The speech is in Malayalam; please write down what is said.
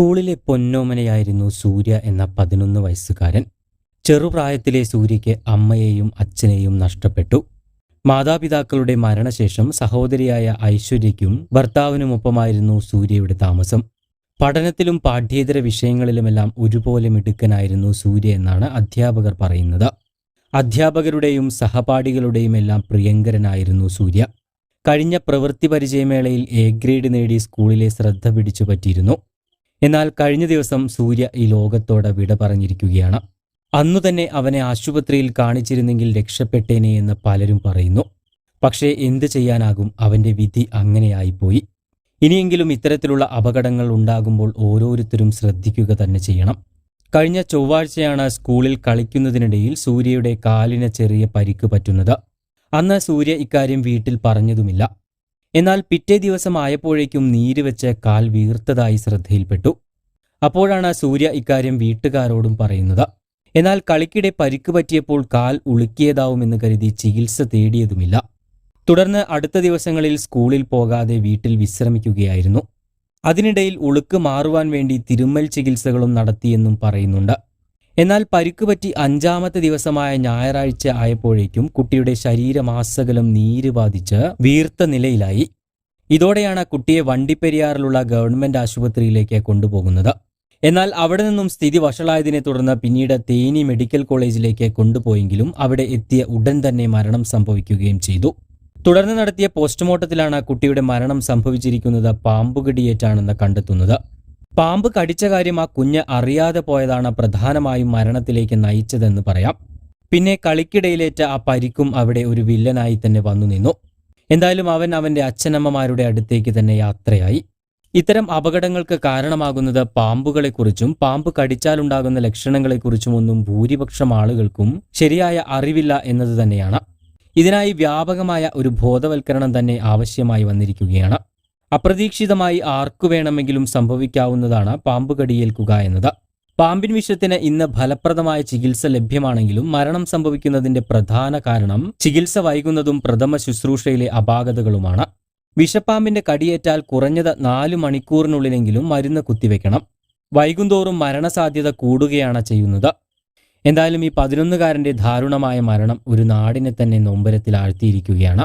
സ്കൂളിലെ പൊന്നോമനയായിരുന്നു സൂര്യ എന്ന പതിനൊന്ന് വയസ്സുകാരൻ. ചെറുപ്രായത്തിലെ സൂര്യയ്ക്ക് അമ്മയെയും അച്ഛനെയും നഷ്ടപ്പെട്ടു. മാതാപിതാക്കളുടെ മരണശേഷം സഹോദരിയായ ഐശ്വര്യയ്ക്കും ഭർത്താവിനുമൊപ്പമായിരുന്നു സൂര്യയുടെ താമസം. പഠനത്തിലും പാഠ്യേതര വിഷയങ്ങളിലുമെല്ലാം ഒരുപോലെ മിടുക്കനായിരുന്നു സൂര്യ എന്നാണ് അധ്യാപകർ പറയുന്നത്. അധ്യാപകരുടെയും സഹപാഠികളുടെയും എല്ലാം പ്രിയങ്കരനായിരുന്നു സൂര്യ. കഴിഞ്ഞ പ്രവൃത്തി പരിചയമേളയിൽ എ ഗ്രേഡ് നേടി സ്കൂളിലെ ശ്രദ്ധ പിടിച്ചു പറ്റിയിരുന്നു എന്നാൽ കഴിഞ്ഞ ദിവസം സൂര്യ ഈ ലോകത്തോട് വിട പറഞ്ഞിരിക്കുകയാണ്. അന്നു തന്നെ അവനെ ആശുപത്രിയിൽ കാണിച്ചിരുന്നെങ്കിൽ രക്ഷപ്പെട്ടേനെ എന്ന് പലരും പറയുന്നു. പക്ഷേ എന്തു ചെയ്യാനാകും? അവന്റെ വിധി അങ്ങനെയായിപ്പോയി. ഇനിയെങ്കിലും ഇത്തരത്തിലുള്ള അപകടങ്ങൾ ഉണ്ടാകുമ്പോൾ ഓരോരുത്തരും ശ്രദ്ധിക്കുക തന്നെ ചെയ്യണം. കഴിഞ്ഞ ചൊവ്വാഴ്ചയാണ് സ്കൂളിൽ കളിക്കുന്നതിനിടയിൽ സൂര്യയുടെ കാലിന് ചെറിയ പരിക്ക് പറ്റുന്നത്. അന്ന് സൂര്യ ഇക്കാര്യം വീട്ടിൽ പറഞ്ഞതുമില്ല. എന്നാൽ പിറ്റേ ദിവസം ആയപ്പോഴേക്കും നീര് വെച്ച് കാൽ വീർത്തതായി ശ്രദ്ധയിൽപ്പെട്ടു. അപ്പോഴാണ് സൂര്യ ഇക്കാര്യം വീട്ടുകാരോടും പറയുന്നത്. എന്നാൽ കളിക്കിടെ പരിക്ക് പറ്റിയപ്പോൾ കാൽ ഉളുക്കിയതാവുമെന്ന് കരുതി ചികിത്സ തേടിയതുമില്ല. തുടർന്ന് അടുത്ത ദിവസങ്ങളിൽ സ്കൂളിൽ പോകാതെ വീട്ടിൽ വിശ്രമിക്കുകയായിരുന്നു. അതിനിടയിൽ ഉളുക്ക് മാറുവാൻ വേണ്ടി തിരുമ്മൽ ചികിത്സകളും നടത്തിയെന്നും പറയുന്നുണ്ട്. എന്നാൽ പരിക്ക് പറ്റി അഞ്ചാമത്തെ ദിവസമായ ഞായറാഴ്ച ആയപ്പോഴേക്കും കുട്ടിയുടെ ശരീരമാസകലം നീര് ബാധിച്ച് വീർത്ത നിലയിലായി. ഇതോടെയാണ് കുട്ടിയെ വണ്ടിപ്പെരിയാറിലുള്ള ഗവൺമെന്റ് ആശുപത്രിയിലേക്ക് കൊണ്ടുപോകുന്നത്. എന്നാൽ അവിടെ നിന്നും സ്ഥിതി വഷളായതിനെ തുടർന്ന് പിന്നീട് തേനി മെഡിക്കൽ കോളേജിലേക്ക് കൊണ്ടുപോയെങ്കിലും അവിടെ എത്തിയ ഉടൻ തന്നെ മരണം സംഭവിക്കുകയും ചെയ്തു. തുടർന്ന് നടത്തിയ പോസ്റ്റ്മോർട്ടത്തിലാണ് കുട്ടിയുടെ മരണം സംഭവിച്ചിരിക്കുന്നത് പാമ്പുകടിയേറ്റാണെന്ന് കണ്ടെത്തുന്നത്. പാമ്പ് കടിച്ച കാര്യം ആ കുഞ്ഞ് അറിയാതെ പോയതാണ് പ്രധാനമായും മരണത്തിലേക്ക് നയിച്ചതെന്ന് പറയാം. പിന്നെ കളിക്കിടയിലേറ്റ ആ പരിക്കും അവിടെ ഒരു വില്ലനായി തന്നെ വന്നു നിന്നു. എന്തായാലും അവൻ അവന്റെ അച്ഛനമ്മമാരുടെ അടുത്തേക്ക് തന്നെ യാത്രയായി. ഇത്തരം അപകടങ്ങൾക്ക് കാരണമാകുന്നത് പാമ്പുകളെക്കുറിച്ചും പാമ്പ് കടിച്ചാലുണ്ടാകുന്ന ലക്ഷണങ്ങളെക്കുറിച്ചുമൊന്നും ഭൂരിപക്ഷം ആളുകൾക്കും ശരിയായ അറിവില്ല എന്നത് തന്നെയാണ്. ഇതിനായി വ്യാപകമായ ഒരു ബോധവൽക്കരണം തന്നെ ആവശ്യമായി വന്നിരിക്കുകയാണ്. അപ്രതീക്ഷിതമായി ആർക്കു വേണമെങ്കിലും സംഭവിക്കാവുന്നതാണ് പാമ്പ് കടിയേൽക്കുക എന്നത്. പാമ്പിൻ വിഷത്തിന് ഇന്ന് ഫലപ്രദമായ ചികിത്സ ലഭ്യമാണെങ്കിലും മരണം സംഭവിക്കുന്നതിന്റെ പ്രധാന കാരണം ചികിത്സ വൈകുന്നതും പ്രഥമ ശുശ്രൂഷയിലെ അപാകതകളുമാണ്. വിഷപ്പാമ്പിന്റെ കടിയേറ്റാൽ കുറഞ്ഞത് നാലു മണിക്കൂറിനുള്ളിലെങ്കിലും മരുന്ന് കുത്തിവെക്കണം. വൈകുന്തോറും മരണസാധ്യത കൂടുകയാണ് ചെയ്യുന്നത്. എന്തായാലും ഈ പതിനൊന്നുകാരന്റെ ദാരുണമായ മരണം ഒരു നാടിനെ തന്നെ നൊമ്പരത്തിൽ ആഴ്ത്തിയിരിക്കുകയാണ്